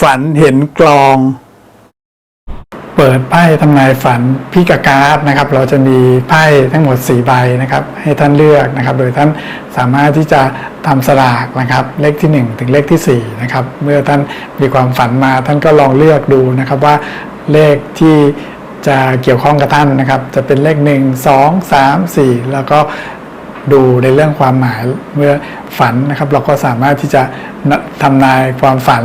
ฝันเห็นกลอง เปิดไพ่ทำนายฝันพิกาการ์ดนะครับ เราจะมีไพ่ทั้งหมด 4 ใบนะครับ ให้ท่านเลือกนะครับ โดยท่านสามารถที่จะทำสลากนะครับ เลขที่ 1 ถึงเลขที่4นะครับ เมื่อท่านมีความฝันมาท่านก็ลองเลือกดูนะครับว่าเลขที่จะเกี่ยวข้องกับท่านนะครับ จะเป็นเลข 1 2 3 4 แล้วก็ดูในเรื่องความหมายเมื่อฝันนะครับ เราก็สามารถที่จะทำนายความฝัน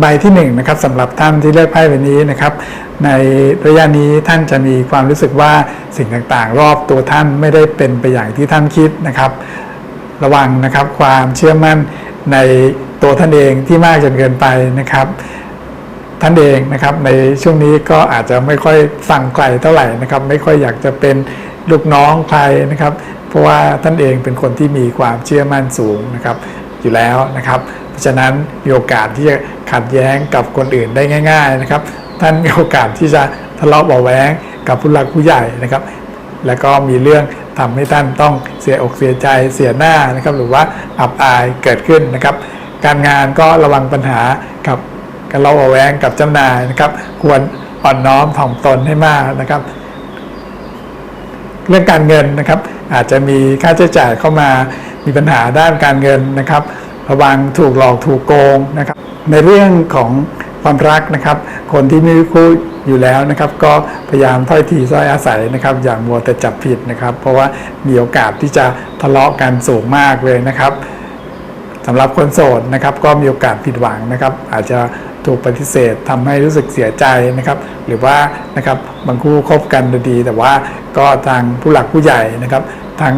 ใบที่1นงนะครับสำหรับท่านที่เลือกไพ่ใบนี้นะครับ ในระยะนี้ท่านจะมีความรู้สึกว่าสิ่งต่างๆ รอบตัวท่านไม่ได้เป็นไปอย่างที่ท่านคิดนะครับ ระวังนะครับความเชื่อมั่นในตัวท่านเองที่มากจนเกินไปนะครับ ท่านเองนะครับในช่วงนี้ก็อาจจะไม่ค่อยฟังใครเท่าไหร่นะครับ ไม่ค่อยอยากจะเป็นลูกน้องใครนะครับ เพราะว่าท่านเองเป็นคนที่มีความเชื่อมั่นสูงนะครับ อยู่แล้วนะครับ เพราะฉะนั้นมีโอกาสที่จะขัดแย้งกับคนอื่นได้ง่าย ๆนะครับ ท่านมีโอกาสที่จะทะเลาะเบาะแวงกับผู้หลักผู้ใหญ่นะครับ แล้วก็มีเรื่องทำให้ท่านต้องเสียอกเสียใจเสียหน้านะครับ หรือว่าอับอายเกิดขึ้นนะครับ การงานก็ระวังปัญหากับการเล่าระแวงกับเจ้านายนะครับ ควรอ่อนน้อมถ่อมตนให้มากนะครับ เรื่องการเงินนะครับ อาจจะมีค่าใช้จ่ายเข้ามา มีปัญหาด้านการเงินนะครับ ระวังถูกหลอกถูกโกงนะครับ ในเรื่องของความรักนะครับ คนที่มีคู่อยู่แล้วนะครับ ก็พยายามถ้อยทีถ้อยอาศัยนะครับ อย่างมัวแต่จับผิดนะครับ เพราะว่ามีโอกาสที่จะทะเลาะกันสูงมากเลยนะครับสำหรับคนโสดนะครับ ก็มีโอกาสผิดหวังนะครับ อาจจะ ถูกปฏิเสธทำให้รู้สึกเสียใจนะครับหรือว่านะครับบางคู่คบกันดี แต่ว่าก็ทางผู้หลักผู้ใหญ่นะครับทั้ง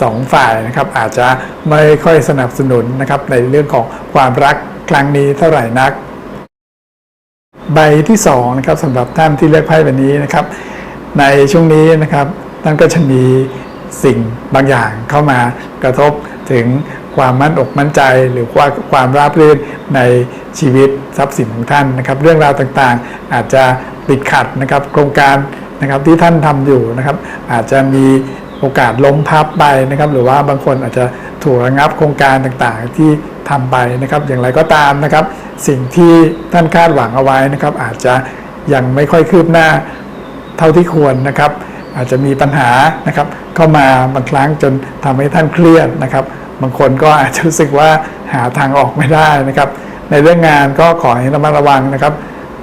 สองฝ่ายนะครับอาจจะไม่ค่อยสนับสนุนนะครับในเรื่องของความรักครั้งนี้เท่าไหร่นัก ใบที่2นะครับสำหรับท่านที่เลือกไพ่ใบนี้นะครับ ในช่วงนี้นะครับท่านก็จะมีสิ่งบางอย่างเข้ามากระทบ ถึงความมั่นอกมั่นใจหรือว่าความราบรื่นในชีวิตทรัพย์สินของท่านนะครับ เรื่องราวต่างๆ อาจจะติดขัดนะครับโครงการนะครับที่ท่านทำอยู่นะครับ อาจจะมีโอกาสล้มพับไปนะครับ หรือว่าบางคนอาจจะถูกระงับโครงการต่างๆ ที่ทำไปนะครับ อย่างไรก็ตามนะครับ สิ่งที่ท่านคาดหวังเอาไว้นะครับ อาจจะยังไม่ค่อยคืบหน้าเท่าที่ควรนะครับ อาจจะมีปัญหานะครับเข้ามาบางครั้งจนทำให้ท่านเครียดนะครับ บางคนก็อาจจะรู้สึกว่าหาทางออกไม่ได้นะครับ ในเรื่องงานก็ขอให้ระมัดระวังนะครับ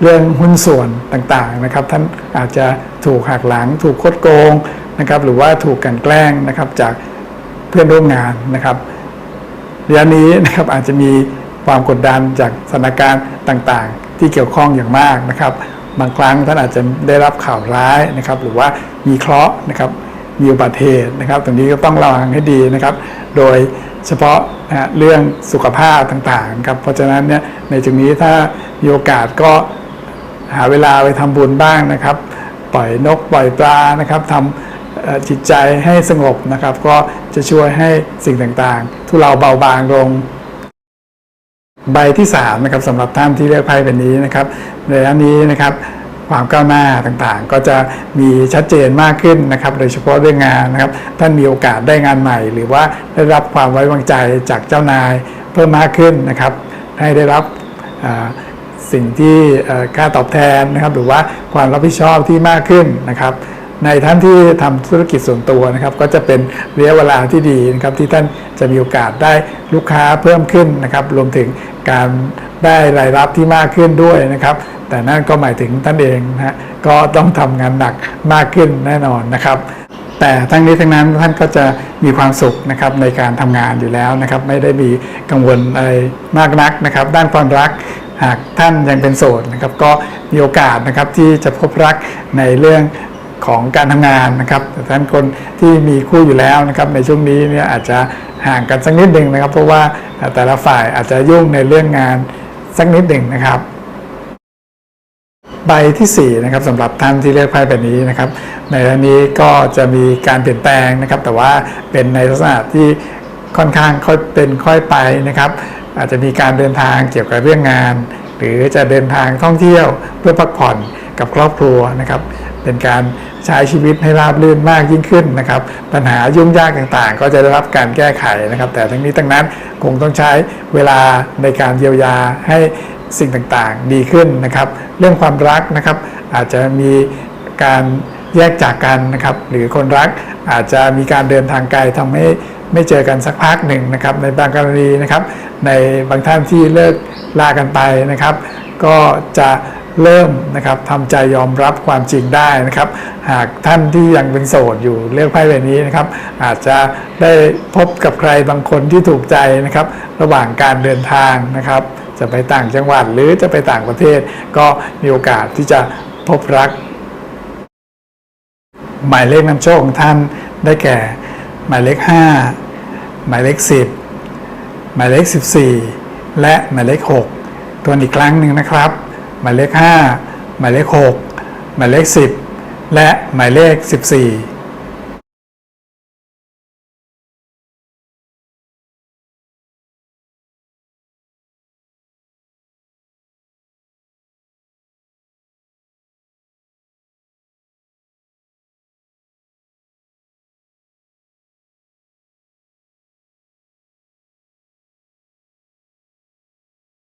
เรื่องหุ้นส่วนต่างๆนะครับ ท่านอาจจะถูกหักหลัง ถูกคดโกงนะครับ หรือว่าถูกกลันแกล้งนะครับจากเพื่อนร่วมงานนะครับระยะนี้นะครับอาจจะมีความกดดันจากสถานการณ์ต่างๆ ที่เกี่ยวข้องอย่างมากนะครับ บางครั้งท่านอาจจะได้รับข่าวร้ายนะครับ หรือว่ามีเคราะห์นะครับมีอุบัติเหตุนะครับ ตรงนี้ก็ต้องระวังให้ดีนะครับ โดยเฉพาะนะเรื่องสุขภาพต่างๆครับ เพราะฉะนั้นเนี่ยในจุดนี้ถ้ามีโอกาสก็หาเวลาไปทำบุญบ้างนะครับ ปล่อยนกปล่อยปลานะครับทำจิตใจให้สงบนะครับ ก็จะช่วยให้สิ่งต่างๆทุเลาเบาบางลง ใบที่3นะครับสำหรับท่านที่เลือกไพ่เป็นนี้นะครับในอันนี้นะครับความก้าวหน้าต่างๆ ก็จะมีชัดเจนมากขึ้นนะครับ โดยเฉพาะเรื่องงานนะครับ ท่านมีโอกาสได้งานใหม่ หรือว่าได้รับความไว้วางใจจากเจ้านายเพิ่มมากขึ้นนะครับ ให้ได้รับสิ่งที่ค่าตอบแทนนะครับ หรือว่าความรับผิดชอบที่มากขึ้นนะครับ ในท่านที่ทำธุรกิจส่วนตัวนะครับ ก็จะเป็นระยะเวลาที่ดีนะครับที่ท่านจะมีโอกาสได้ลูกค้าเพิ่มขึ้นนะครับ รวมถึงการได้รายรับที่มากขึ้นด้วยนะครับ แต่นั่นก็หมายถึงท่านเองนะฮะก็ต้องทำงานหนักมากขึ้นแน่นอนนะครับแต่ทั้งนี้ทั้งนั้นท่านก็จะมีความสุขนะครับในการทำงานอยู่แล้วนะครับ ไม่ได้มีกังวลอะไรมากนักนะครับ ด้านความรักหากท่านยังเป็นโสดนะครับ ก็มีโอกาสนะครับที่จะพบรักในเรื่อง ของการทำงานนะครับแต่ท่านคนที่มีคู่อยู่แล้วนะครับในช่วงนี้เนี่ยอาจจะห่างกันสักนิดหนึ่งนะครับ เพราะว่าแต่ละฝ่ายอาจจะยุ่งในเรื่องงานสักนิดหนึ่งนะครับใบที่4นะครับสำหรับท่านที่เลือกไพ่แบบนี้นะครับ ในอันนี้ก็จะมีการเปลี่ยนแปลงนะครับ แต่ว่าเป็นในลักษณะที่ค่อนข้างค่อยเป็นค่อยไปนะครับ อาจจะมีการเดินทางเกี่ยวกับเรื่องงาน หรือจะเดินทางท่องเที่ยวเพื่อพักผ่อน กับครอบครัวนะครับ เป็นการใช้ชีวิตให้ราบรื่นมากยิ่งขึ้นนะครับ ปัญหายุ่งยากต่างๆ ก็จะได้รับการแก้ไขนะครับ แต่ทั้งนี้ทั้งนั้นคงต้องใช้เวลาในการเยียวยาให้สิ่งต่างๆ ดีขึ้นนะครับ เรื่องความรักนะครับ อาจจะมีการแยกจากกันนะครับ หรือคนรักอาจจะมีการเดินทางไกลทำให้ไม่เจอกันสักพักหนึ่งนะครับ ในบางกรณีนะครับ ในบางท่านที่เลิกลากันไปนะครับ ก็จะ เริ่มนะครับทำใจยอมรับความจริงได้นะครับ หากท่านที่ยังเป็นโสดอยู่เลือกไพ่ใบนี้นะครับ อาจจะได้พบกับใครบางคนที่ถูกใจนะครับ ระหว่างการเดินทางนะครับ จะไปต่างจังหวัดหรือจะไปต่างประเทศ ก็มีโอกาสที่จะพบรัก หมายเลขนำโชคของท่านได้แก่ หมายเลข 5 หมายเลข 10 หมายเลข 14 และหมายเลข 6 ตัวอีกครั้งหนึ่งนะครับ หมายเลข 5 หมายเลข 6 หมายเลข 10 และหมายเลข 14